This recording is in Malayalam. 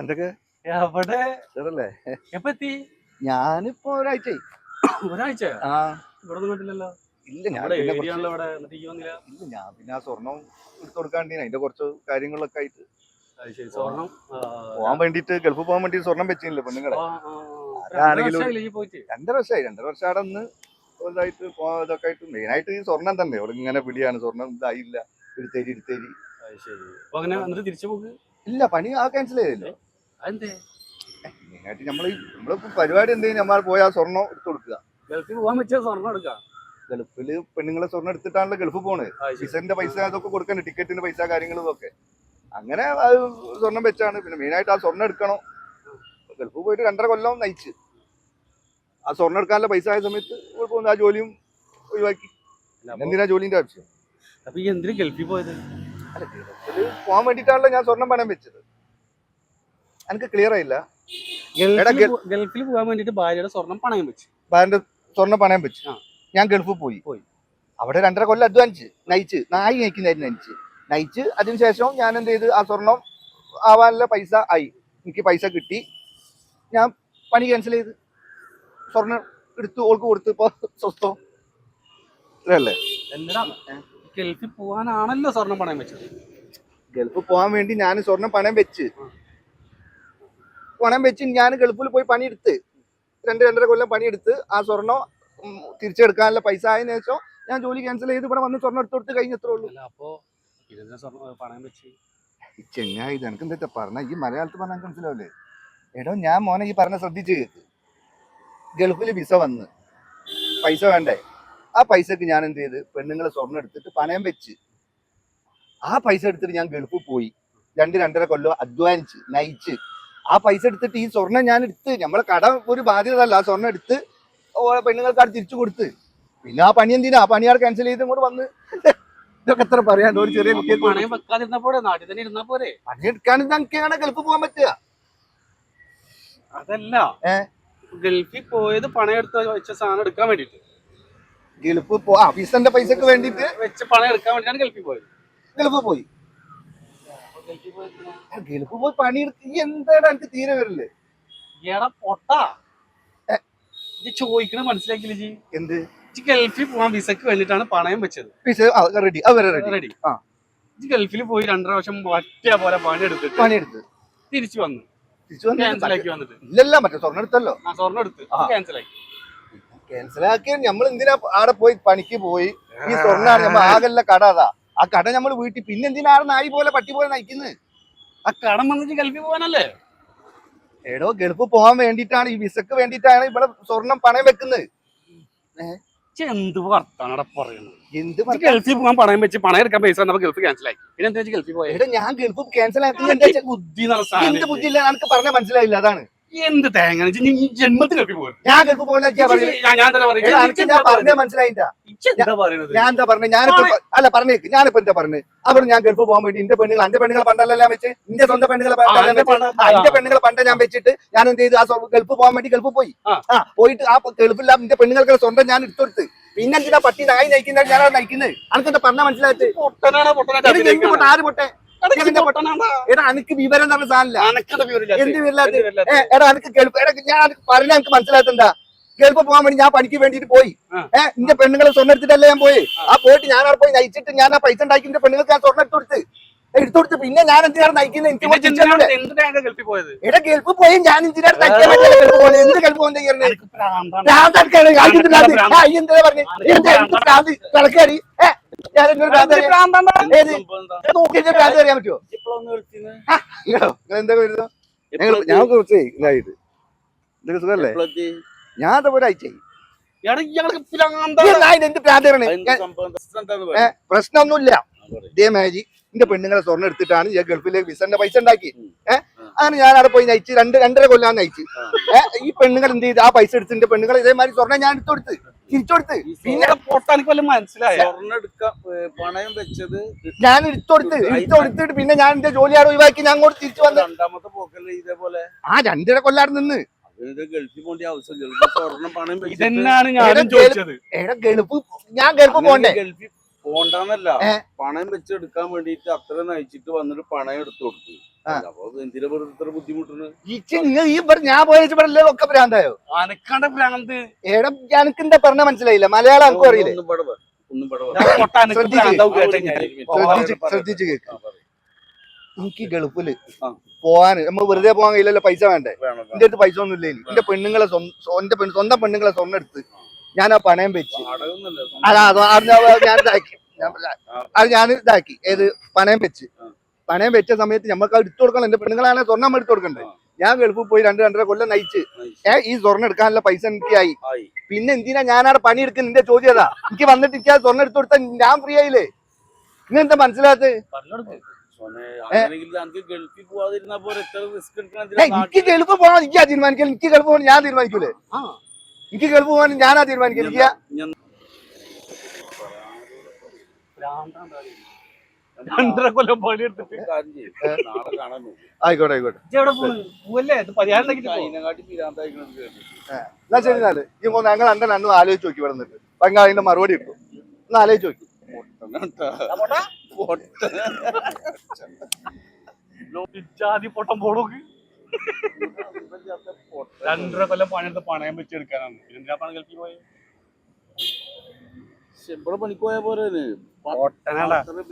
എന്തൊക്കെ? എവിടെ? ചെറല്ലേ എപ്പ എത്തി ഞാനിപ്പോ ഒരാഴ്ചയായി. ഒരാഴ്ച ആ. ഇവിടെ ഇല്ല ഞാൻ ഇല്ല ഞാൻ പിന്നെ ആ സ്വർണം എടുത്തു കൊടുക്കാണ്ടി അതിന്റെ കുറച്ച് കാര്യങ്ങളൊക്കെ ആയിട്ട്. സ്വർണം പോവാൻ വേണ്ടിട്ട് ഗൾഫ് പോകാൻ വേണ്ടി സ്വർണം വെച്ചില്ല പെണ്ണുങ്ങളെ. അതാണെങ്കിലും രണ്ടര വർഷമായി രണ്ടര വർഷം അവിടെ നിന്ന് ഇതായിട്ട് ഇതൊക്കെ ആയിട്ട് മെയിനായിട്ട് ഈ സ്വർണം തന്നെ. ഇവിടെ ഇങ്ങനെ പിടിയാണ്. സ്വർണം ഇതായില്ല. എടുത്തേരി എടുത്തേരി തിരിച്ചു പോക്ക്? ഇല്ല പണി ആ ക്യാൻസൽ ചെയ്തല്ലോ. അതെന്തേ? മെയിനായിട്ട് നമ്മൾ നമ്മളിപ്പോ പരിപാടി എന്തെങ്കിലും നമ്മൾ പോയി ആ സ്വർണം എടുത്തു കൊടുക്കുക. ഗൾഫിൽ പോകാൻ പറ്റിയ സ്വർണം എടുക്കാം. ഗൾഫിൽ പെണ്ണുങ്ങളെ സ്വർണം എടുത്തിട്ടാണല്ലോ ഗൾഫ് പോണത് അത് വിസന്റെ പൈസ അതൊക്കെ കൊടുക്കണ്ട? ടിക്കറ്റിന്റെ പൈസ കാര്യങ്ങളും ഒക്കെ അങ്ങനെ അത് സ്വർണം വെച്ചാണ്. പിന്നെ മെയിനായിട്ട് ആ സ്വർണം എടുക്കണം. ഗൾഫ് പോയിട്ട് രണ്ടര കൊല്ലം നയിച്ച്. ആ സ്വർണം എടുക്കാനുള്ള പൈസ ആയ സമയത്ത് കുഴപ്പമൊന്നും ആ ജോലിയും ഒഴിവാക്കി. എന്തിനാ ജോലിന്റെ ആവശ്യം? അപ്പൊ ഈ എന്തിനു ഗൾഫിൽ പോയത്? അല്ല ഗൾഫിൽ പോകാൻ വേണ്ടിട്ടാണല്ലോ ഞാൻ സ്വർണം പണയം വെച്ചത്. എനിക്ക് ക്ലിയർ ആയില്ല? ഗൾഫിൽ പോകാൻ വേണ്ടിട്ട് ഭാര്യയുടെ സ്വർണം പണയം വെച്ചു. ഭാര്യന്റെ സ്വർണം പണയം വെച്ചു. ഞാൻ ഗൾഫിൽ പോയി. പോയി. അവിടെ രണ്ടര കൊല്ലം അധ്വാനിച്ച്. നയിച്ച്. നായി നയിക്കുന്നതായിരുന്നു നയിച്ച്. നയിച്ച് അതിനുശേഷം ഞാൻ എന്ത് ചെയ്ത്? ആ സ്വർണം ആവാനുള്ള പൈസ ആയി. എനിക്ക് പൈസ കിട്ടി. ഞാൻ പണി ക്യാൻസൽ ചെയ്ത്. സ്വർണം എടുത്ത് ഓൾക്ക് കൊടുത്ത് ഇപ്പൊ സ്വസ്ഥം. അല്ലേ ഗൾഫിൽ പോകാനാണല്ലോ സ്വർണം പണയം വെച്ചത്. ഗൾഫ് പോകാൻ വേണ്ടി ഞാൻ സ്വർണം പണയം വെച്ച്. പണം വെച്ച് ഞാൻ ഗൾഫിൽ പോയി പണിയെടുത്ത് രണ്ട് രണ്ടര കൊല്ലം പണിയെടുത്ത് ആ സ്വർണം തിരിച്ചെടുക്കാനുള്ള പൈസ ആയതിനു ശേഷം ഞാൻ ജോലി ക്യാൻസൽ ചെയ്ത് ഇവിടെ വന്ന് സ്വർണം എടുത്ത് കൊടുത്ത് കഴിഞ്ഞത്രേ ഉള്ളൂ. ഇത് എനിക്ക് എന്താ പറഞ്ഞ? ഈ മലയാളത്തിൽ പറഞ്ഞാൽ എനിക്ക് മനസ്സിലാവില്ലേ? എടോ ഞാൻ മോനെ ഈ പറഞ്ഞ ശ്രദ്ധിച്ച് കേക്ക്. ഗൾഫിൽ വിസ വന്ന്. പൈസ വേണ്ടേ? ആ പൈസക്ക് ഞാൻ എന്ത് ചെയ്ത്? പെണ്ണുങ്ങളെ സ്വർണം എടുത്തിട്ട് പണയം വെച്ച് ആ പൈസ എടുത്തിട്ട് ഞാൻ ഗൾഫിൽ പോയി. രണ്ട് രണ്ടര കൊല്ലം അധ്വാനിച്ച് നയിച്ച്. ആ പൈസ എടുത്തിട്ട് ഈ സ്വർണം ഞാൻ എടുത്ത് നമ്മളെ കട ഒരു ബാധ്യത അല്ല ആ സ്വർണം എടുത്ത് പെണ്ണുങ്ങൾക്ക് അവിടെ തിരിച്ചു കൊടുത്ത്. പിന്നെ ആ പണി എന്തിനാ? ആ പണിയാർ ക്യാൻസൽ ചെയ്ത് ഇങ്ങോട്ട് വന്ന്. ഇതൊക്കെ എത്ര പറയാണ്ട് ഒരു ചെറിയ പണിയെടുക്കാനും ഞങ്ങൾക്കാണ് ഗൾഫ് പോകാൻ പറ്റുക? അതല്ല? ഗൾഫിൽ പോയത് പണം എടുത്ത് വെച്ച സാധനം എടുക്കാൻ വേണ്ടിട്ട് ഗൾഫ് പോ ആ വിസന്റെ പൈസക്ക് വേണ്ടിട്ട് വെച്ച് പണം എടുക്കാൻ വേണ്ടിയാണ് ഗൾഫിൽ പോയത്. ഗൾഫ് പോയി. ഗൾഫ് പോയി പണിയെടുത്ത് ഈ എന്താണ് എനിക്ക് തീരെ വരില്ലേ? എടാ പൊട്ടാ. ചോദിക്കണ മനസ്സിലാക്കില്ല ജി എന്ത്? ഗൾഫിൽ പോകാൻ വിസക്ക് വേണ്ടിട്ടാണ് പണയം വെച്ചത്. വിസ റെഡി റെഡി ഗൾഫിൽ പോയി രണ്ടര വർഷം ഒറ്റ പോലെ പണി എടുത്തിട്ട് പണിയെടുത്ത്. തിരിച്ചു വന്നു. തിരിച്ചു വന്ന് ക്യാൻസൽ ആക്കി വന്നിട്ട്. ഇല്ലല്ല മറ്റേ സ്വർണം എടുത്തല്ലോ. ആ സ്വർണം എടുത്ത്. നമ്മൾ എന്തിനാ ആടെ പോയി പണിക്ക് പോയി? ഈ സ്വർണാണ് നമ്മൾ ആകല്ല കട അതാ. ആ കട നമ്മൾ വീട്ടിൽ പിന്നെ എന്തിനാണ് നായി പോലെ പട്ടി പോലെ നയിക്കുന്നത് ആ കടം വന്നിട്ട് ഗൾഫിൽ പോകാനല്ലേ? എടോ ഗൾഫ് പോകാൻ വേണ്ടിയിട്ടാണ് ഈ വിസക്ക് വേണ്ടിയിട്ടാണ് ഇവിടെ സ്വർണം പണയം വെക്കുന്നത് എന്ത് വർത്താനട പറയുന്നത്? എന്ത് ഗൾഫിൽ പോകാൻ പണയം വെച്ച് പണയം എടുക്കാൻ പൈസ വന്നപ്പോ ഗൾഫ് ക്യാൻസൽ ആയി. പിന്നെ എന്താ ഗൾഫിൽ പോയത് ഞാൻ ഗൾഫ് ക്യാൻസൽ ആക്കി ബുദ്ധി വെച്ചാ ബുദ്ധി ഇല്ല എന്ത് എനിക്ക് പറഞ്ഞാൽ മനസ്സിലായില്ല അതാണ്. എന്ത് തേങ്ങ ജന്മത്തിൽ ഗൾഫിൽ ഞാൻ ഗൾഫ് പോലെ ഞാൻ തന്നെ ഞാൻ പറഞ്ഞ എന്താ പറയുന്നത്? ഞാൻ എന്താ പറഞ്ഞ ഞാനിപ്പോ അല്ല പറഞ്ഞേക്ക് ഞാനിപ്പോ എന്താ പറഞ്ഞു? അവിടെ ഞാൻ ഗൾഫ് പോകാൻ വേണ്ടി എന്റെ പെണ്ണുങ്ങൾ എന്റെ പെണ്ണുങ്ങളെ പണ്ടല്ല വെച്ച് എന്റെ സ്വന്തം പെണ്ണുങ്ങളെ പണ്ടല്ല എന്റെ വെച്ച് പണ്ട് പെണ്ണുങ്ങളെ പണ്ട ഞാൻ വെച്ചിട്ട് ഞാൻ എന്ത് ചെയ്തു? ആ ഗൾഫ് പോകാൻ വേണ്ടി ഗൾഫ് പോയി. ആ. പോയിട്ട് ആ ഗൾഫില്ല എന്റെ പെണ്ണുങ്ങൾക്ക് സ്വന്തം ഞാൻ എടുത്തെടുത്ത്. പിന്നെ എന്തിനാ പട്ടി നായി നയിക്കുന്ന? ഞാനാണ് നയിക്കുന്നത് അനക്കെന്താ പറഞ്ഞാൽ പറഞ്ഞ മനസ്സിലായിട്ട് ആര് പൊട്ടെ? എടാ, എനിക്ക് വിവരം പറഞ്ഞ സാധനമില്ല. എന്ത് വിവരമില്ലാത്ത? എടാ അനക്ക് ഗൾഫ് എടാ ഞാൻ അനക്ക് പറഞ്ഞ എനിക്ക് മനസ്സിലാകത്തണ്ട കേൾപ്പ് പോകാൻ വേണ്ടി ഞാൻ പണിക്ക് വേണ്ടിട്ട് പോയി. ഏഹ് എന്റെ പെണ്ണുങ്ങളെ സ്വർണം എടുത്തിട്ടല്ലേ ഞാൻ പോയി? ആ. പോയിട്ട് ഞാൻ അവിടെ പോയി നയിച്ചിട്ട് ഞാൻ ആ പൈസ ഉണ്ടാക്കി എന്റെ പെണ്ണുങ്ങൾക്ക് ഞാൻ സ്വർണം എടുത്തു കൊടുത്ത്. എടുത്തു കൊടുത്ത്. പിന്നെ ഞാൻ എന്തിനാണ് നയിക്കുന്നത് എനിക്ക് എടാ ഗൾഫ് പോയി. ഞാൻ എന്തിനാണ് നയിക്കാൻ പറ്റില്ല ഗൾഫ് പോകുന്നത് എന്ത് ഗൾഫ് പോകുന്നത് ചെയ്യുന്നത് അനക്ക് പ്രാന്താണ്. ഭ്രാന്ത് അനക്കാണ്. ആ, ഇത് ഭ്രാന്ത്. ഭ്രാന്ത്. ആ, ഈ എന്തിനാ പറഞ്ഞത്? എന്താ എനിക്ക് ഭ്രാന്ത്? കിടക്കാടി. ഏ, ഞാൻ എന്നോട് ഭ്രാന്ത് അനക്ക് അറിയാം. പ്രാന്താണ്. എന്താ? ഏ, നോക്കി ഇതിന്റെ ഭ്രാന്ത് അറിയാൻ പറ്റുമോ ഇപ്പോഴൊന്ന് ഗൾഫിന്ന്. ഇങ്ങളോ? നിങ്ങൾ എന്താ വരുന്നത് ഞങ്ങൾ ഞാൻ കുറച്ച് ഇതായിട്ട് ഇതൊക്കെ സുഖല്ലേ എപ്പോഴെത്തി? ഞാൻ അതെ ഒരാഴ്ചയായി എടാ, ഇയാൾക്ക് പ്രാന്താണ്. ഞാൻ എന്ത് ഭ്രാന്താണ് അതെന്ത് സംഭവം എന്താ? എന്താന്ന് പ്രശ്നമൊന്നുമില്ല ആ, പറ. എന്റെ പെണ്ണുങ്ങളെ സ്വർണം എടുത്തിട്ടാണ് ഞാൻ ഗൾഫിലേക്ക് വിസന്റെ പൈസ ഉണ്ടാക്കി ഏഹ് അങ്ങനെ ഞാൻ അവിടെ പോയി നയിച്ച് രണ്ട് രണ്ടര കൊല്ലാൻ നയിച്ച് ഏഹ് ഈ പെണ്ണുങ്ങൾ എന്ത് ചെയ്ത് ആ പൈസ എടുത്തിന്റെ പെണ്ണുങ്ങൾ ഇതേമാതിരി സ്വർണം ഞാൻ എടുത്തു കൊടുത്ത് തിരിച്ചു കൊടുത്ത് പിന്നെ പൊട്ടാനിക്ക് വല്ല മനസ്സിലായോ? പണയം വെച്ചത് ഞാൻ പിന്നെ ഞാൻ എന്റെ ജോലി അവിടെ ഒഴിവാക്കി ഞാൻ അങ്ങോട്ട് തിരിച്ചു വന്നു രണ്ടാമത്തെ പോക്കല്ലേ ഇതേപോലെ? ആ രണ്ടര കൊല്ലാട് നിന്ന്. ഇതെന്നാണ് ഞാനും ചോദിച്ചത്. ഗൾഫ് ഞാൻ ഗൾഫ് പോണ്ടേ? ഗൾഫിൽ പോണ്ടെന്നല്ല? പണയം വെച്ചെടുക്കാൻ വേണ്ടിട്ട് അത്ര നയിച്ചിട്ട് വന്നിട്ട് പണയം എടുത്തു കൊടുത്തു. ഞാൻ പോയ ഇവിടെ ഒക്കെ ഭ്രാന്തായോ? അനക്കാണ്ട ഭ്രാന്ത്. എടാ എനിക്ക് എന്താ പറഞ്ഞ മനസ്സിലായില്ല. മലയാളം എനിക്കും അറിയില്ലേ? ശ്രദ്ധിച്ച്. എനിക്ക് ഗൾഫിൽ. പോവാന് നമ്മൾ വെറുതെ പോകാൻ കഴിയില്ലല്ലോ പൈസ വേണ്ടേ? എന്റെ അടുത്ത് പൈസ ഒന്നും ഇല്ലേ എന്റെ പെണ്ണുങ്ങളെ എന്റെ സ്വന്തം പെണ്ണ് സ്വന്തം പെണ്ണുങ്ങളെ സ്വർണം എടുത്ത് ഞാൻ ആ പണയം വെച്ച്. അതാ അത് ഞാൻ- ഇതാക്കി. അത് ഞാൻ ഇതാക്കി. ഏത് പണയം വെച്ച്. പണയം വെച്ച സമയത്ത് നമുക്ക് എടുത്തു കൊടുക്കണം എന്റെ പെണ്ണുങ്ങളാണ് സ്വർണം എടുത്തു കൊടുക്കണ്ടേ? ഞാൻ ഗൾഫിൽ പോയി രണ്ട് രണ്ടര കൊല്ലം നയിച്ച്. ഏ ഈ സ്വർണം എടുക്കാനുള്ള പൈസ എനിക്ക് ആയി. ആയി പിന്നെ എന്തിനാ ഞാനവിടെ പണിയെടുക്കുന്ന നിന്റെ ചോദ്യതാ എനിക്ക് വന്നിട്ട് എനിക്ക് ആ സ്വർണം എടുത്തു കൊടുത്താൽ ഞാൻ ഫ്രീ ആയില്ലേ? നിങ്ങൾ എന്താ മനസ്സിലാത്ത എനിക്ക് ഗൾഫ് പോകണം എനിക്ക് തീരുമാനിക്കൽ എനിക്ക് ഗൾഫ് പോകണം ഞാൻ തീരുമാനിക്കൂലേ? ആ. എനിക്ക് ഗൾഫ് പോകാൻ ഞാനാ ഞാൻ- രണ്ടര കൊല്ലം. ആയിക്കോട്ടെ. എന്നാ ശരി എന്നാൽ. ഈ ഞങ്ങൾ അന്റെ രണ്ടും ആലോചിച്ച് നോക്കി ഇവിടെ നിന്നിട്ട്. പങ്കാളിന്റെ മറുപടി ഇട്ടു. ഒന്ന് ആലോചിച്ച് നോക്കി. പൊട്ടം. പോടോക്ക് രണ്ടര കൊല്ലം പണിയെടുത്ത് പണയം വെച്ചെടുക്കാനാണ്. പിന്നെ എന്തിനാ പണം ഗൾഫിൽ പോയത് ഇവിടെ പണിക്ക് പോയ പോലെ പൊട്ടനാടാ അത്ര